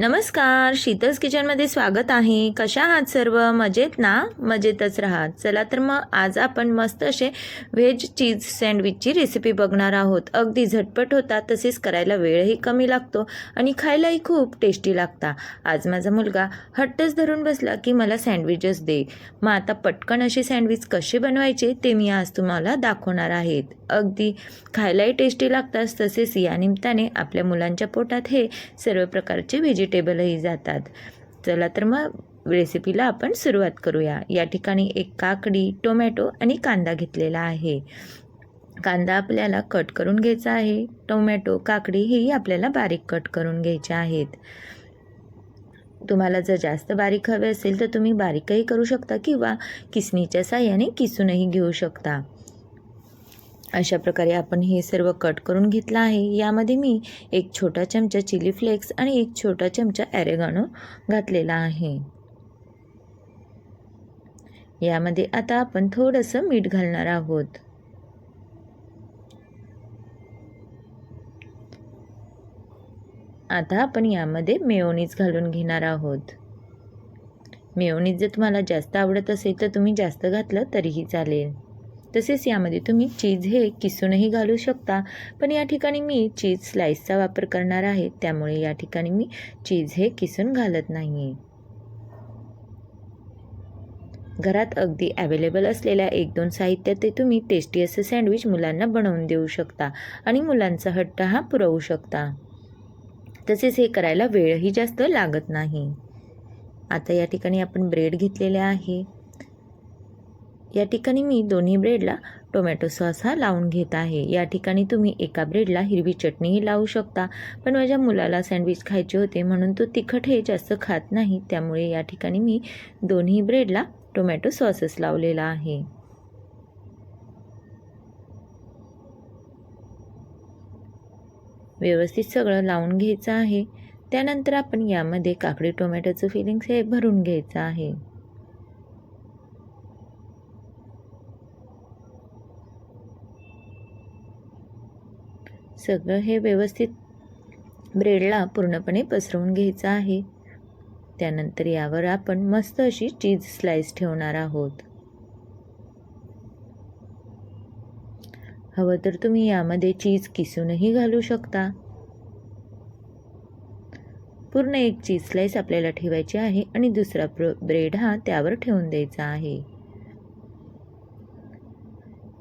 नमस्कार शीतल्स किचनमध्ये स्वागत आहे. कशा आहात सर्व? मजेत ना? मजेतच राहात. चला तर मग आज आपण मस्त असे व्हेज चीज सँडविचची रेसिपी बघणार आहोत. अगदी झटपट होता तसेच करायला वेळही कमी लागतो आणि खायलाही खूप टेस्टी लागता. आज माझा मुलगा हट्टच धरून बसला की मला सँडविचच दे. मग आता पटकन असे सँडविच कसे बनवायचे ते मी आज तुम्हाला दाखवणार आहेत. अगदी खायलाही टेस्टी लागतात तसेच या निमित्ताने आपल्या मुलांच्या पोटात हे सर्व प्रकारचे व्हेजिट व्हेजिटेबलही जातात. चला तर मग रेसिपीला आपण सुरुवात करूया. या ठिकाणी एक काकडी टोमॅटो आणि कांदा घेतलेला आहे. कांदा आपल्याला कट करून घ्यायचा आहे. टोमॅटो काकडी ही आपल्याला बारीक कट करून घ्यायच्या आहेत. तुम्हाला जर जास्त बारीक हवे असेल तर तुम्ही बारीकही करू शकता किंवा किसणीच्या साह्याने किसूनही घेऊ शकता. अशा प्रकारे आपण हे सर्व कट करून घेतलं आहे. यामध्ये मी एक छोटा चमचा चिली फ्लेक्स आणि एक छोटा चमचा ॲरेगानो घातलेला आहे. यामध्ये आता आपण थोडंसं मीठ घालणार आहोत. आता आपण यामध्ये मेयोनीज घालून घेणार आहोत. मेयोनीज जर तुम्हाला जास्त आवडत असेल तर तुम्ही जास्त घातलं तरीही चालेल. तसेच यामध्ये तुम्ही चीज हे किसूनही घालू शकता. पण या ठिकाणी मी चीज स्लाईसचा वापर करणार आहे. त्यामुळे या ठिकाणी मी चीज हे किसून घालत नाही घरात अगदी अवेलेबल असलेल्या एक दोन साहित्यात ते तुम्ही टेस्टी असं सँडविच मुलांना बनवून देऊ शकता आणि मुलांचा हट्ट हा पुरवू शकता. तसेच हे करायला वेळही जास्त लागत नाही. आता या ठिकाणी आपण ब्रेड घेतलेले आहे. या ठिकाणी मी दोन्ही ब्रेडला टोमॅटो सॉस हा लावून घेत आहे. या ठिकाणी तुम्ही एका ब्रेडला हिरवी चटणीही लावू शकता. पण माझ्या मुलाला सँडविच खायचे होते म्हणून तो तिखट हे जास्त खात नाही. त्यामुळे या ठिकाणी मी दोन्ही ब्रेडला टोमॅटो सॉसच लावलेला आहे. व्यवस्थित सगळं लावून घ्यायचं आहे. त्यानंतर आपण यामध्ये काकडी टोमॅटोचं फिलिंग्स हे भरून घ्यायचं आहे. सगळं हे व्यवस्थित ब्रेडला पूर्णपणे पसरवून घ्यायचं आहे. त्यानंतर यावर आपण मस्त अशी चीज स्लाइस ठेवणार आहोत. हवं तर तुम्ही यामध्ये चीज किसूनही घालू शकता. पूर्ण एक चीज स्लाइस आपल्याला ठेवायची आहे आणि दुसरा ब्रेड हा त्यावर ठेवून द्यायचा आहे.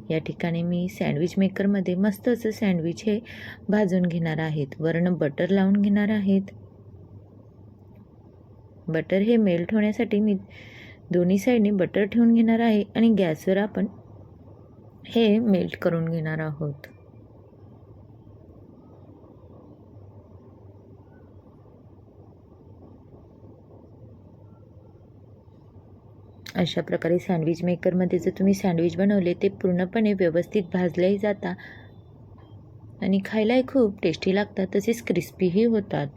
या ठिकाणी मी सँडविच मेकरमध्ये मस्त असं सँडविच हे भाजून घेणार आहेत. वरण बटर लावून घेणार आहेत. बटर हे मेल्ट होण्यासाठी मी दोन्ही साईडने बटर ठेवून घेणार आहे आणि गॅसवर आपण हे मेल्ट करून घेणार आहोत. अशा प्रकारे सँडविच मेकरमध्ये जर तुम्ही सँडविच बनवले ते पूर्णपणे व्यवस्थित भाजलेही जाता आणि खायलाही खूप टेस्टी लागतात तसेच क्रिस्पीही होतात.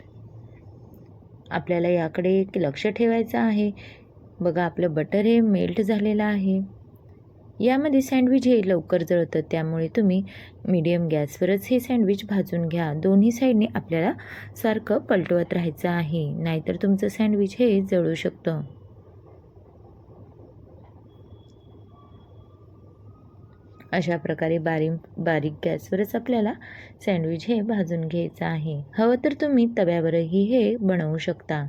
आपल्याला याकडे एक लक्ष ठेवायचं आहे. बघा आपलं बटर हे मेल्ट झालेलं आहे. यामध्ये सँडविच हे लवकर जळतं त्यामुळे तुम्ही मीडियम गॅसवरच हे सँडविच भाजून घ्या. दोन्ही साईडने आपल्याला सारखं पलटवत राहायचं आहे. नाहीतर तुमचं सँडविच हे जळू शकतं. अशा प्रकारे बारीक बारीक गॅसवरच आपल्याला सँडविच हे भाजून घ्यायचं आहे. हवं तर तुम्ही तव्यावरही हे बनवू शकता.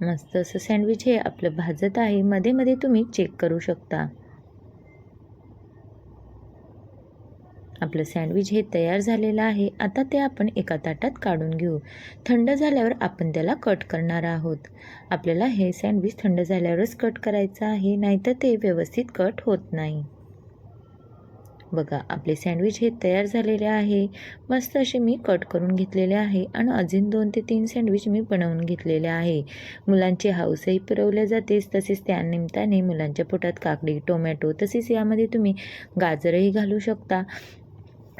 मस्त असं सँडविच हे आपलं भाजत आहे. मध्ये मध्ये तुम्ही चेक करू शकता. आपलं सँडविच हे तयार झालेलं आहे. आता ते आपण एका ताटात काढून घेऊ. थंड झाल्यावर आपण त्याला कट करणार आहोत. आपल्याला हे सँडविच थंड झाल्यावरच कट करायचं आहे नाहीतर ते व्यवस्थित कट होत नाही. बघा आपले सँडविच हे तयार झालेले आहे. मस्त असे मी कट करून घेतलेले आहे आणि अजून दोन ते तीन सँडविच मी बनवून घेतलेले आहे. मुलांची हाऊसही पुरवल्या जातेच तसेच त्यानिमित्ताने मुलांच्या पोटात काकडी टोमॅटो तसेच यामध्ये तुम्ही गाजरही घालू शकता.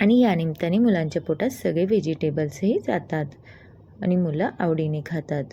आणि या निमित्ताने मुलांच्या पोटात सगळे व्हेजिटेबल्सही जातात आणि मुलं आवडीने खातात.